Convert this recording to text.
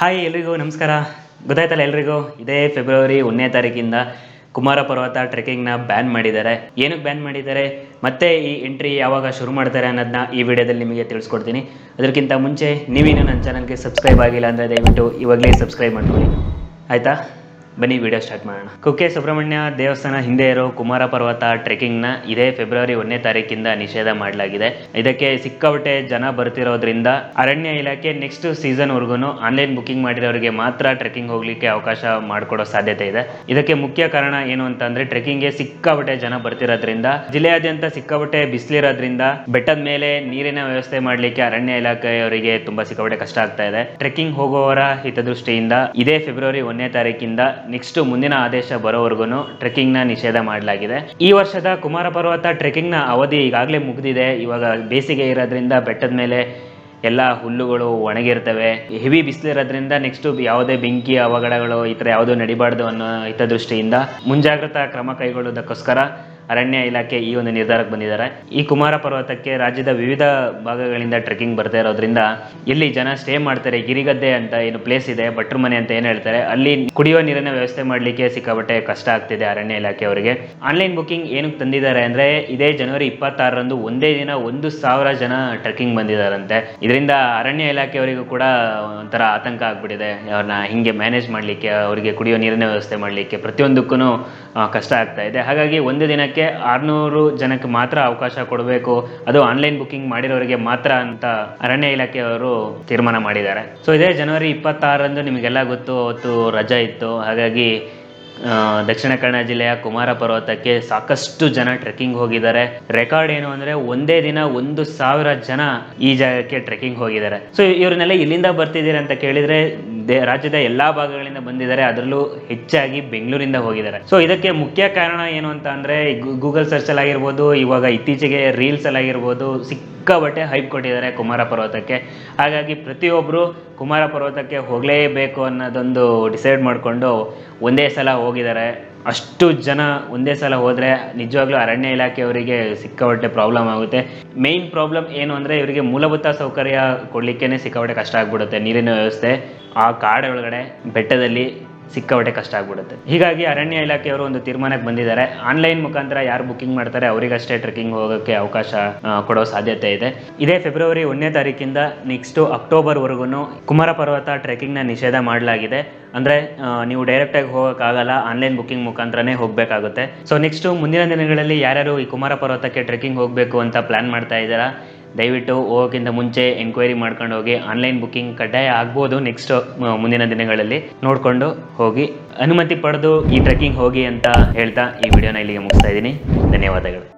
Hi ಎಲ್ರಿಗೂ ನಮಸ್ಕಾರ. ಗೊತ್ತಾಯ್ತಲ್ಲ ಎಲ್ರಿಗೂ? ಇದೇ ಫೆಬ್ರವರಿ ಒಂದನೇ ತಾರೀಕಿಂದ ಕುಮಾರ ಪರ್ವತ ಟ್ರೆಕ್ಕಿಂಗ್ನ ಬ್ಯಾನ್ ಮಾಡಿದ್ದಾರೆ. ಏನಕ್ಕೆ ಬ್ಯಾನ್ ಮಾಡಿದ್ದಾರೆ? ಮತ್ತೆ ಈ ಎಂಟ್ರಿ ಯಾವಾಗ ಶುರು ಮಾಡ್ತಾರೆ ಅನ್ನೋದನ್ನ ಈ ವಿಡಿಯೋದಲ್ಲಿ ನಿಮಗೆ ತಿಳಿಸ್ಕೊಡ್ತೀನಿ. ಅದಕ್ಕಿಂತ ಮುಂಚೆ ನೀವೇನು ನನ್ನ ಚಾನಲ್ಗೆ ಸಬ್ಸ್ಕ್ರೈಬ್ ಆಗಿಲ್ಲ ಅಂದರೆ ದಯವಿಟ್ಟು ಇವಾಗಲೇ ಸಬ್ಸ್ಕ್ರೈಬ್ ಮಾಡ್ಕೊಳ್ಳಿ. ಆಯಿತಾ? ಬನ್ನಿ ವಿಡಿಯೋ ಸ್ಟಾರ್ಟ್ ಮಾಡೋಣ. ಕುಕ್ಕೆ ಸುಬ್ರಹ್ಮಣ್ಯ ದೇವಸ್ಥಾನ ಹಿಂದೆ ಇರೋ ಕುಮಾರ ಪರ್ವತ ಟ್ರೆಕ್ಕಿಂಗ್ನ ಇದೇ ಫೆಬ್ರವರಿ ಒಂದನೇ ತಾರೀಕಿಂದ ನಿಷೇಧ ಮಾಡಲಾಗಿದೆ. ಇದಕ್ಕೆ ಸಿಕ್ಕಾಪಟ್ಟೆ ಜನ ಬರ್ತಿರೋದ್ರಿಂದ ಅರಣ್ಯ ಇಲಾಖೆ ನೆಕ್ಸ್ಟ್ ಸೀಸನ್ವರೆಗೂ ಆನ್ಲೈನ್ ಬುಕ್ಕಿಂಗ್ ಮಾಡಿರೋರಿಗೆ ಮಾತ್ರ ಟ್ರೆಕ್ಕಿಂಗ್ ಹೋಗ್ಲಿಕ್ಕೆ ಅವಕಾಶ ಮಾಡಿಕೊಡೋ ಸಾಧ್ಯತೆ ಇದೆ. ಇದಕ್ಕೆ ಮುಖ್ಯ ಕಾರಣ ಏನು ಅಂತಂದ್ರೆ ಟ್ರೆಕ್ಕಿಂಗ್ಗೆ ಸಿಕ್ಕಾಪಟ್ಟೆ ಜನ ಬರ್ತಿರೋದ್ರಿಂದ, ಜಿಲ್ಲೆಯಾದ್ಯಂತ ಸಿಕ್ಕಾಪಟ್ಟೆ ಬಿಸಿಲಿರೋದ್ರಿಂದ ಬೆಟ್ಟದ ಮೇಲೆ ನೀರಿನ ವ್ಯವಸ್ಥೆ ಮಾಡಲಿಕ್ಕೆ ಅರಣ್ಯ ಇಲಾಖೆಯವರಿಗೆ ತುಂಬಾ ಸಿಕ್ಕಾಪಟ್ಟೆ ಕಷ್ಟ ಆಗ್ತಾ ಇದೆ. ಟ್ರೆಕ್ಕಿಂಗ್ ಹೋಗುವವರ ಹಿತದೃಷ್ಟಿಯಿಂದ ಇದೇ ಫೆಬ್ರವರಿ ಒಂದನೇ ತಾರೀಕಿಂದ ನೆಕ್ಸ್ಟ್ ಮುಂದಿನ ಆದೇಶ ಬರೋವರೆಗೂ ಟ್ರೆಕ್ಕಿಂಗ್ನ ನಿಷೇಧ ಮಾಡಲಾಗಿದೆ. ಈ ವರ್ಷದ ಕುಮಾರ ಪರ್ವತ ಟ್ರೆಕ್ಕಿಂಗ್ನ ಅವಧಿ ಈಗಾಗಲೇ ಮುಗಿದಿದೆ. ಇವಾಗ ಬೇಸಿಗೆ ಇರೋದ್ರಿಂದ ಬೆಟ್ಟದ ಮೇಲೆ ಎಲ್ಲ ಹುಲ್ಲುಗಳು ಒಣಗಿರ್ತವೆ. ಹೆವಿ ಬಿಸಿಲಿರೋದ್ರಿಂದ ನೆಕ್ಸ್ಟ್ ಯಾವುದೇ ಬೆಂಕಿ, ಅವಘಡಗಳು ಈ ಥರ ಯಾವುದೂ ನಡಿಬಾರ್ದು ಅನ್ನೋ ಹಿತದೃಷ್ಟಿಯಿಂದ ಮುಂಜಾಗ್ರತಾ ಕ್ರಮ ಕೈಗೊಳ್ಳುವುದಕ್ಕೋಸ್ಕರ ಅರಣ್ಯ ಇಲಾಖೆ ಈ ಒಂದು ನಿರ್ಧಾರಕ್ಕೆ ಬಂದಿದ್ದಾರೆ. ಈ ಕುಮಾರ ಪರ್ವತಕ್ಕೆ ರಾಜ್ಯದ ವಿವಿಧ ಭಾಗಗಳಿಂದ ಟ್ರೆಕ್ಕಿಂಗ್ ಬರ್ತಾ ಇರೋದ್ರಿಂದ ಇಲ್ಲಿ ಜನ ಸ್ಟೇ ಮಾಡ್ತಾರೆ. ಗಿರಿಗದ್ದೆ ಅಂತ ಏನು ಪ್ಲೇಸ್ ಇದೆ, ಭಟ್ರ ಮನೆ ಅಂತ ಏನು ಹೇಳ್ತಾರೆ. ಅಲ್ಲಿ ಕುಡಿಯುವ ನೀರಿನ ವ್ಯವಸ್ಥೆ ಮಾಡಲಿಕ್ಕೆ ಸಿಕ್ಕಾಪಟ್ಟೆ ಕಷ್ಟ ಆಗ್ತಿದೆ ಅರಣ್ಯ ಇಲಾಖೆ ಅವರಿಗೆ. ಆನ್ಲೈನ್ ಬುಕಿಂಗ್ ಏನಕ್ಕೆ ತಂದಿದ್ದಾರೆ ಅಂದ್ರೆ ಇದೇ ಜನವರಿ ಇಪ್ಪತ್ತಾರರಂದು ಒಂದೇ ದಿನ ಒಂದು ಸಾವಿರ ಜನ ಟ್ರೆಕ್ಕಿಂಗ್ ಬಂದಿದ್ದಾರಂತೆ. ಇದರಿಂದ ಅರಣ್ಯ ಇಲಾಖೆಯವರಿಗೂ ಕೂಡ ಒಂಥರ ಆತಂಕ ಆಗ್ಬಿಟ್ಟಿದೆ. ಅವ್ರನ್ನ ಹಿಂಗೆ ಮ್ಯಾನೇಜ್ ಮಾಡಲಿಕ್ಕೆ, ಅವರಿಗೆ ಕುಡಿಯೋ ನೀರಿನ ವ್ಯವಸ್ಥೆ ಮಾಡಲಿಕ್ಕೆ ಪ್ರತಿಯೊಂದಕ್ಕೂ ಕಷ್ಟ ಆಗ್ತಾ ಇದೆ. ಹಾಗಾಗಿ ಒಂದು ದಿನಕ್ಕೆ ಆರ್ನೂರು ಜನಕ್ಕೆ ಮಾತ್ರ ಅವಕಾಶ ಕೊಡಬೇಕು. ಅದು ಆನ್ಲೈನ್ ಬುಕಿಂಗ್ ಮಾಡಿರೋರಿಗೆ ಮಾತ್ರ ಅಂತ ಅರಣ್ಯ ಇಲಾಖೆಯವರು ತೀರ್ಮಾನ ಮಾಡಿದ್ದಾರೆ. ಸೊ ಇದೇ ಜನವರಿ ಇಪ್ಪತ್ತಾರರಂದು ನಿಮಗೆಲ್ಲ ಗೊತ್ತು, ಅವತ್ತು ರಜಾ ಇತ್ತು. ಹಾಗಾಗಿ ದಕ್ಷಿಣ ಕನ್ನಡ ಜಿಲ್ಲೆಯ ಕುಮಾರ ಪರ್ವತಕ್ಕೆ ಸಾಕಷ್ಟು ಜನ ಟ್ರೆಕ್ಕಿಂಗ್ ಹೋಗಿದ್ದಾರೆ. ರೆಕಾರ್ಡ್ ಏನು ಅಂದ್ರೆ ಒಂದೇ ದಿನ ಒಂದು ಸಾವಿರ ಜನ ಈ ಜಾಗಕ್ಕೆ ಟ್ರೆಕ್ಕಿಂಗ್ ಹೋಗಿದ್ದಾರೆ. ಸೊ ಇವ್ರನ್ನೆಲ್ಲ ಇಲ್ಲಿಂದ ಬರ್ತಿದ್ದೀರಾ ಅಂತ ಕೇಳಿದ್ರೆ ದೇ- ರಾಜ್ಯದ ಎಲ್ಲಾ ಭಾಗಗಳಿಂದ ಬಂದಿದ್ದಾರೆ. ಅದರಲ್ಲೂ ಹೆಚ್ಚಾಗಿ ಬೆಂಗಳೂರಿಂದ ಹೋಗಿದ್ದಾರೆ. ಸೊ ಇದಕ್ಕೆ ಮುಖ್ಯ ಕಾರಣ ಏನು ಅಂತ ಅಂದ್ರೆ ಗೂಗಲ್ ಸರ್ಚ್ ಅಲ್ಲಿ ಆಗಿರ್ಬೋದು ಇವಾಗ ಇತ್ತೀಚೆಗೆ ರೀಲ್ಸ್ ಅಲ್ಲಿ ಆಗಿರ್ಬೋದು ಸಿಕ್ಕಾಬಟ್ಟೆ ಹೈಪ್ ಕೊಟ್ಟಿದ್ದಾರೆ ಕುಮಾರ ಪರ್ವತಕ್ಕೆ. ಹಾಗಾಗಿ ಪ್ರತಿಯೊಬ್ಬರು ಕುಮಾರ ಪರ್ವತಕ್ಕೆ ಹೋಗಲೇಬೇಕು ಅನ್ನೋದೊಂದು ಡಿಸೈಡ್ ಮಾಡಿಕೊಂಡು ಒಂದೇ ಸಲ ಹೋಗಿದ್ದಾರೆ. ಅಷ್ಟು ಜನ ಒಂದೇ ಸಲ ಹೋದರೆ ನಿಜವಾಗ್ಲೂ ಅರಣ್ಯ ಇಲಾಖೆಯವರಿಗೆ ಸಿಕ್ಕಾಪಟ್ಟೆ ಪ್ರಾಬ್ಲಮ್ ಆಗುತ್ತೆ. ಮೇಯ್ನ್ ಪ್ರಾಬ್ಲಮ್ ಏನು ಅಂದರೆ, ಇವರಿಗೆ ಮೂಲಭೂತ ಸೌಕರ್ಯ ಕೊಡಲಿಕ್ಕೇ ಸಿಕ್ಕಾಪಟ್ಟೆ ಕಷ್ಟ ಆಗ್ಬಿಡುತ್ತೆ, ನೀರಿನ ವ್ಯವಸ್ಥೆ. ಆ ಕಾಡೊಳಗಡೆ ಬೆಟ್ಟದಲ್ಲಿ ಸಿಕ್ಕಾಪಟ್ಟೆ ಕಷ್ಟ ಆಗ್ಬಿಡುತ್ತೆ. ಹೀಗಾಗಿ ಅರಣ್ಯ ಇಲಾಖೆಯವರು ಒಂದು ತೀರ್ಮಾನಕ್ಕೆ ಬಂದಿದ್ದಾರೆ. ಆನ್ಲೈನ್ ಮುಖಾಂತರ ಯಾರು ಬುಕಿಂಗ್ ಮಾಡ್ತಾರೆ ಅವರಿಗಷ್ಟೇ ಟ್ರೆಕ್ಕಿಂಗ್ ಹೋಗೋಕ್ಕೆ ಅವಕಾಶ ಕೊಡೋ ಸಾಧ್ಯತೆ ಇದೆ. ಇದೇ ಫೆಬ್ರವರಿ ಒಂದನೇ ತಾರೀಕಿಂದ ನೆಕ್ಸ್ಟ್ ಅಕ್ಟೋಬರ್ವರೆಗೂ ಕುಮಾರ ಪರ್ವತ ಟ್ರೆಕ್ಕಿಂಗ್ನ ನಿಷೇಧ ಮಾಡಲಾಗಿದೆ. ಅಂದರೆ ನೀವು ಡೈರೆಕ್ಟಾಗಿ ಹೋಗೋಕ್ಕಾಗಲ್ಲ, ಆನ್ಲೈನ್ ಬುಕಿಂಗ್ ಮುಖಾಂತರನೇ ಹೋಗಬೇಕಾಗುತ್ತೆ. ಸೊ ನೆಕ್ಸ್ಟು ಮುಂದಿನ ದಿನಗಳಲ್ಲಿ ಯಾರ್ಯಾರು ಈ ಕುಮಾರ ಪರ್ವತಕ್ಕೆ ಟ್ರೆಕ್ಕಿಂಗ್ ಹೋಗಬೇಕು ಅಂತ ಪ್ಲ್ಯಾನ್ ಮಾಡ್ತಾ ಇದ್ದೀರಾ? ದಯವಿಟ್ಟು ಹೋಗೋಕ್ಕಿಂತ ಮುಂಚೆ ಎನ್ಕ್ವೈರಿ ಮಾಡ್ಕೊಂಡು ಹೋಗಿ ಆನ್ಲೈನ್ ಬುಕ್ಕಿಂಗ್ ಕಡ್ಡಾಯ ಆಗ್ಬೋದು ನೆಕ್ಸ್ಟ್ ಮುಂದಿನ ದಿನಗಳಲ್ಲಿ ನೋಡಿಕೊಂಡು ಹೋಗಿ, ಅನುಮತಿ ಪಡೆದು ಈ ಟ್ರೆಕ್ಕಿಂಗ್ ಹೋಗಿ ಅಂತ ಹೇಳ್ತಾ ಈ ವಿಡಿಯೋನ ಇಲ್ಲಿಗೆ ಮುಗಿಸ್ತಾ ಇದ್ದೀನಿ. ಧನ್ಯವಾದಗಳು.